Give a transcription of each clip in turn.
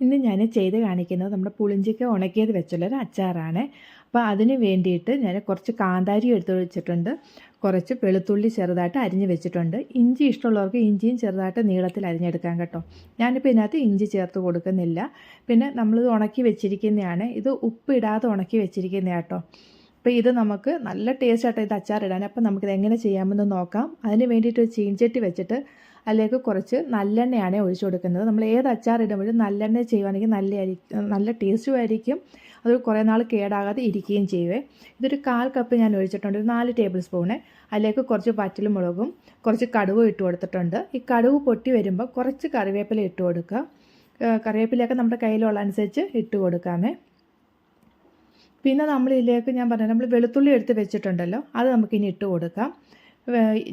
ഇന്ന് ഞാൻ ചെയ്ത് കാണിക്കുന്നത് നമ്മുടെ പുളിഞ്ചിക്ക ഉണക്കിയത് വെച്ചുള്ളൊരു അച്ചാറാണ്. അപ്പോൾ അതിന് വേണ്ടിയിട്ട് ഞാൻ കുറച്ച് കാന്താരി എടുത്ത് വെച്ചിട്ടുണ്ട്. കുറച്ച് വെളുത്തുള്ളി ചെറുതായിട്ട് അരിഞ്ഞ് വെച്ചിട്ടുണ്ട്. ഇഞ്ചി ഇഷ്ടമുള്ളവർക്ക് ഇഞ്ചിയും ചെറുതായിട്ട് നീളത്തിൽ അരിഞ്ഞെടുക്കാൻ കേട്ടോ. ഞാനിപ്പോൾ ഇതിനകത്ത് ഇഞ്ചി ചേർത്ത് കൊടുക്കുന്നില്ല. പിന്നെ നമ്മളിത് ഉണക്കി വെച്ചിരിക്കുന്നതാണ്. ഇത് ഉപ്പിടാതെ ഉണക്കി വെച്ചിരിക്കുന്ന കേട്ടോ. അപ്പോൾ ഇത് നമുക്ക് നല്ല ടേസ്റ്റ് ആയിട്ട് ഇത് അച്ചാറിടാൻ. അപ്പോൾ നമുക്കിത് എങ്ങനെ ചെയ്യാമെന്ന് നോക്കാം. അതിന് വേണ്ടിയിട്ട് ഒരു ചീൻചട്ടി വെച്ചിട്ട് അതിലേക്ക് കുറച്ച് നല്ലെണ്ണയാണ് ഒഴിച്ചു കൊടുക്കുന്നത്. നമ്മൾ ഏത് അച്ചാർ ഇടുമ്പോഴും നല്ലെണ്ണ ചെയ്യുവാണെങ്കിൽ നല്ല നല്ല ടേസ്റ്റും ആയിരിക്കും. അത് കുറേ നാൾ കേടാകാതെ ഇരിക്കുകയും ചെയ്യുവേ. ഇതൊരു കാൽ കപ്പ് ഞാൻ ഒഴിച്ചിട്ടുണ്ട്. ഒരു നാല് ടേബിൾ സ്പൂണ് അതിലേക്ക് കുറച്ച് പറ്റിലും മുളകും കുറച്ച് കടുവ് ഇട്ട് കൊടുത്തിട്ടുണ്ട്. ഈ കടുവ് പൊട്ടി വരുമ്പോൾ കുറച്ച് കറിവേപ്പില ഇട്ട് കൊടുക്കുക. കറിവേപ്പിലയൊക്കെ നമ്മുടെ കയ്യിലുള്ള അനുസരിച്ച് ഇട്ട് കൊടുക്കാമേ. പിന്നെ നമ്മൾ ഇതിലേക്ക് ഞാൻ പറഞ്ഞത് നമ്മൾ വെളുത്തുള്ളി എടുത്ത് വെച്ചിട്ടുണ്ടല്ലോ അത് നമുക്കിനി ഇട്ട് കൊടുക്കാം.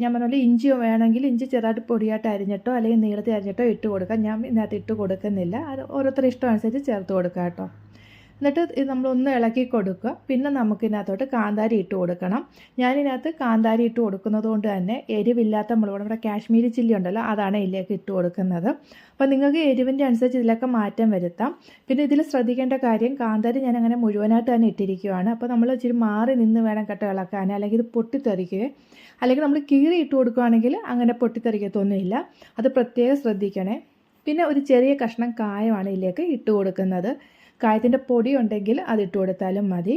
ഞാൻ പറഞ്ഞ ഇഞ്ചി വേണമെങ്കിൽ ഇഞ്ചി ചെറുതായിട്ട് പൊടിയായിട്ട് അരിഞ്ഞിട്ടോ അല്ലെങ്കിൽ നീളത്തിൽ അരിഞ്ഞിട്ടോ ഇട്ട് കൊടുക്കാം. ഞാൻ ഇതിനകത്ത് ഇട്ട് കൊടുക്കുന്നില്ല. അത് ഓരോരുത്തരുടെ ഇഷ്ടം അനുസരിച്ച് ചേർത്ത് കൊടുക്കാം കേട്ടോ. എന്നിട്ട് ഇത് നമ്മളൊന്ന് ഇളക്കി കൊടുക്കുക. പിന്നെ നമുക്കിതിനകത്തോട്ട് കാന്താരി ഇട്ട് കൊടുക്കണം. ഞാനിതിനകത്ത് കാന്താരി ഇട്ട് കൊടുക്കുന്നത് കൊണ്ട് തന്നെ എരിവില്ലാത്ത മുളക് നമ്മുടെ കാശ്മീരി ചില്ലി ഉണ്ടല്ലോ അതാണ് ഇതിലേക്ക് ഇട്ട് കൊടുക്കുന്നത്. അപ്പോൾ നിങ്ങൾക്ക് എരിവിന്റെ അനുസരിച്ച് ഇതിലൊക്കെ മാറ്റം വരുത്താം. പിന്നെ ഇതിൽ ശ്രദ്ധിക്കേണ്ട കാര്യം കാന്താരി ഞാൻ അങ്ങനെ മുഴുവനായിട്ട് തന്നെ ഇട്ടിരിക്കുകയാണ് അപ്പോൾ നമ്മൾ ഇച്ചിരി മാറി നിന്ന് വേണം കട്ട ഇളക്കാൻ. അല്ലെങ്കിൽ ഇത് പൊട്ടിത്തെറിക്കുക അല്ലെങ്കിൽ നമ്മൾ കീറി ഇട്ട് കൊടുക്കുകയാണെങ്കിൽ അങ്ങനെ പൊട്ടിത്തെറിക്കത്തൊന്നുമില്ല. അത് പ്രത്യേകം ശ്രദ്ധിക്കണേ. പിന്നെ ഒരു ചെറിയ കഷ്ണം കായമാണ് ഇതിലേക്ക് ഇട്ട് കൊടുക്കുന്നത്. കായത്തിന്റെ പൊടി ഉണ്ടെങ്കിൽ അത് ഇട്ട് കൊടുത്താലും മതി.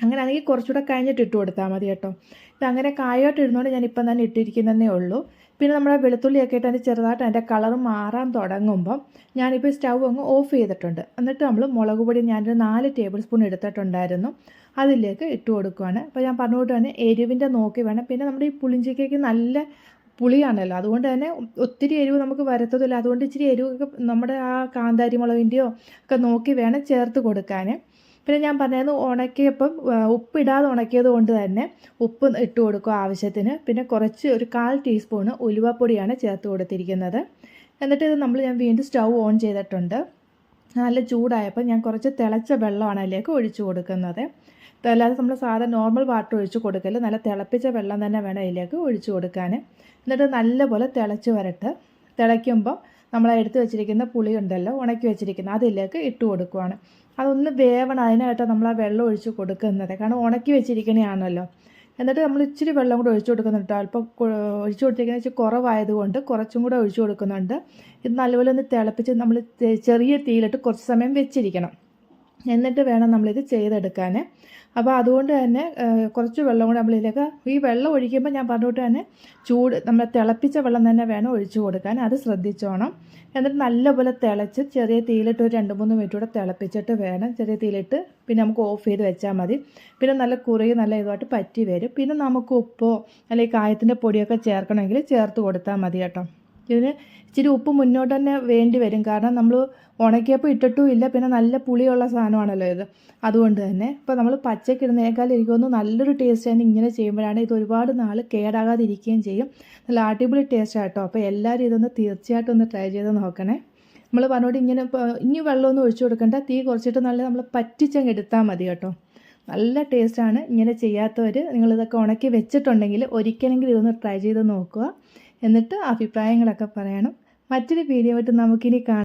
അങ്ങനെ ആണെങ്കിൽ കുറച്ചുകൂടെ കഴിഞ്ഞിട്ട് ഇട്ട് കൊടുത്താൽ മതി കേട്ടോ. ഇത് അങ്ങനെ കായമായിട്ട് ഇടുന്നതുകൊണ്ട് ഞാൻ ഇപ്പം തന്നെ ഇട്ടിരിക്കുന്നതേ ഉള്ളൂ. പിന്നെ നമ്മുടെ വെളുത്തുള്ളിയൊക്കെ ഇട്ട് അതിന്റെ ചെറുതായിട്ട് അതിന്റെ കളർ മാറാൻ തുടങ്ങുമ്പം ഞാനിപ്പോൾ സ്റ്റൗ അങ്ങ് ഓഫ് ചെയ്തിട്ടുണ്ട്. എന്നിട്ട് നമ്മൾ മുളക് പൊടി ഞാനൊരു നാല് ടേബിൾ സ്പൂൺ എടുത്തിട്ടുണ്ടായിരുന്നു. അതിലേക്ക് ഇട്ട് കൊടുക്കുകയാണ് അപ്പോൾ ഞാൻ പറഞ്ഞുകൊണ്ട് തന്നെ എരിവിന്റെ നോക്കി വേണം. പിന്നെ നമ്മുടെ ഈ പുളിഞ്ചിക്കയ്ക്ക് നല്ല പുളിയാണല്ലോ. അതുകൊണ്ട് തന്നെ ഒത്തിരി എരിവ് നമുക്ക് വരത്തതില്ല അതുകൊണ്ട് ഇച്ചിരി എരിവൊക്കെ നമ്മുടെ ആ കാന്താരി മുളകിന്റെയോ ഒക്കെ നോക്കി വേണം ചേർത്ത് കൊടുക്കാൻ പിന്നെ ഞാൻ പറഞ്ഞത് ഉണക്കിയപ്പം ഉപ്പിടാതെ ഉണക്കിയത് കൊണ്ട് തന്നെ ഉപ്പ് ഇട്ട് കൊടുക്കുക ആവശ്യത്തിന്. പിന്നെ കുറച്ച് ഒരു കാൽ ടീസ്പൂണ് ഉലുവപ്പൊടിയാണ് ചേർത്ത് കൊടുത്തിരിക്കുന്നത്. എന്നിട്ട് ഇത് നമ്മൾ ഞാൻ വീണ്ടും സ്റ്റൗ ഓൺ ചെയ്തിട്ടുണ്ട്. നല്ല ചൂടായപ്പോൾ ഞാൻ കുറച്ച് തിളച്ച വെള്ളമാണ് അതിലേക്ക് ഒഴിച്ചു കൊടുക്കുന്നത്. അല്ലാതെ നമ്മൾ സാധാരണ നോർമൽ വാട്ടർ ഒഴിച്ച് കൊടുക്കൽ. നല്ല തിളപ്പിച്ച വെള്ളം തന്നെ വേണം അതിലേക്ക് ഒഴിച്ച് കൊടുക്കാൻ എന്നിട്ട് നല്ലപോലെ തിളച്ച് വരട്ട്. തിളയ്ക്കുമ്പോൾ നമ്മൾ എടുത്ത് വെച്ചിരിക്കുന്ന പുളി ഉണ്ടല്ലോ ഉണക്കി വെച്ചിരിക്കുന്ന അതിലേക്ക് ഇട്ട് കൊടുക്കുവാണ്. അതൊന്ന് വേവണം. അതിനായിട്ട് നമ്മൾ ആ വെള്ളം ഒഴിച്ച് കൊടുക്കുന്നത്. കാരണം ഉണക്കി വെച്ചിരിക്കണയാണല്ലോ. എന്നിട്ട് നമ്മൾ ഇച്ചിരി വെള്ളം കൂടെ ഒഴിച്ചു കൊടുക്കുന്നുണ്ട് അല്പം ഒഴിച്ചു കൊടുത്തിരിക്കുന്നത് ഇച്ചിരി കുറവായതുകൊണ്ട് കുറച്ചും കൂടെ ഒഴിച്ചു കൊടുക്കുന്നുണ്ട്. ഇത് നല്ലപോലെ ഒന്ന് തിളപ്പിച്ച് നമ്മൾ ചെറിയ തീയിലിട്ട് കുറച്ച് സമയം വെച്ചിരിക്കണം. എന്നിട്ട് വേണം നമ്മളിത് ചെയ്തെടുക്കാൻ അപ്പോൾ അതുകൊണ്ട് തന്നെ കുറച്ച് വെള്ളം കൂടെ നമ്മളിതിലേക്ക് ഈ വെള്ളം ഒഴിക്കുമ്പോൾ ഞാൻ പറഞ്ഞിട്ട് തന്നെ ചൂട് നമ്മൾ തിളപ്പിച്ച വെള്ളം തന്നെ വേണം ഒഴിച്ചു കൊടുക്കാൻ. അത് ശ്രദ്ധിച്ചോണം. എന്നിട്ട് നല്ലപോലെ തിളച്ച് ചെറിയ തീയിലിട്ട് ഒരു രണ്ട് മൂന്ന് മിനിറ്റ് കൂടെ തിളപ്പിച്ചിട്ട് വേണം ചെറിയ തീയിലിട്ട് പിന്നെ നമുക്ക് ഓഫ് ചെയ്ത് വെച്ചാൽ മതി. പിന്നെ നല്ല കുറേ നല്ല ഇതുമായിട്ട് പറ്റി വരും. പിന്നെ നമുക്ക് ഉപ്പോ അല്ലെങ്കിൽ കായത്തിന്റെ പൊടിയൊക്കെ ചേർക്കണമെങ്കിൽ ചേർത്ത് കൊടുത്താൽ മതി കേട്ടോ. ഇതിന് ഇച്ചിരി ഉപ്പ് മുന്നോട്ട് തന്നെ വേണ്ടി വരും. കാരണം നമ്മൾ ഉണക്കിയപ്പോൾ ഇട്ടിട്ടും ഇല്ല. പിന്നെ നല്ല പുളിയുള്ള സാധനമാണല്ലോ ഇത്. അതുകൊണ്ട് തന്നെ ഇപ്പോൾ നമ്മൾ പച്ചയ്ക്ക് എനിക്ക് തോന്നുന്നു നല്ലൊരു ടേസ്റ്റ് തന്നെ ഇങ്ങനെ ചെയ്യുമ്പോഴാണ് ഇത് ഒരുപാട് നാൾ കേടാകാതിരിക്കുകയും ചെയ്യും. നല്ല അടിപൊളി ടേസ്റ്റ് ആട്ടോ. അപ്പോൾ എല്ലാവരും ഇതൊന്ന് തീർച്ചയായിട്ടും ഒന്ന് ട്രൈ ചെയ്ത് നോക്കണേ. നമ്മൾ പറഞ്ഞോട്ട് ഇങ്ങനെ ഇനി വെള്ളമൊന്നും ഒഴിച്ചു കൊടുക്കണ്ട. തീ കുറച്ചിട്ട് നല്ല നമ്മൾ പറ്റിച്ചങ്ങ് എടുത്താൽ മതി കേട്ടോ. നല്ല ടേസ്റ്റാണ് ഇങ്ങനെ ചെയ്യാത്തവർ നിങ്ങളിതൊക്കെ ഉണക്കി വെച്ചിട്ടുണ്ടെങ്കിൽ ഒരിക്കലെങ്കിലും ഇതൊന്ന് ട്രൈ ചെയ്ത് നോക്കുക. എന്നിട്ട് അഭിപ്രായങ്ങളൊക്കെ പറയണം. മറ്റൊരു വീഡിയോ ആയിട്ട് നമുക്കിനി കാണാം.